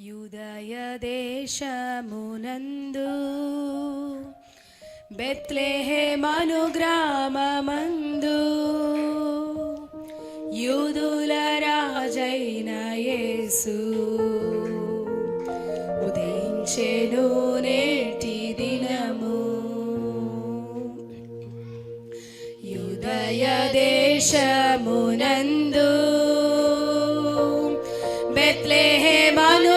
యుదయదేశమునందు బెత్లేహేమను గ్రామమందు యూదుల రాజైన యేసు ఉదయించెను నేటి దినము. యూదయ దేశమునందు బెత్లెహేమను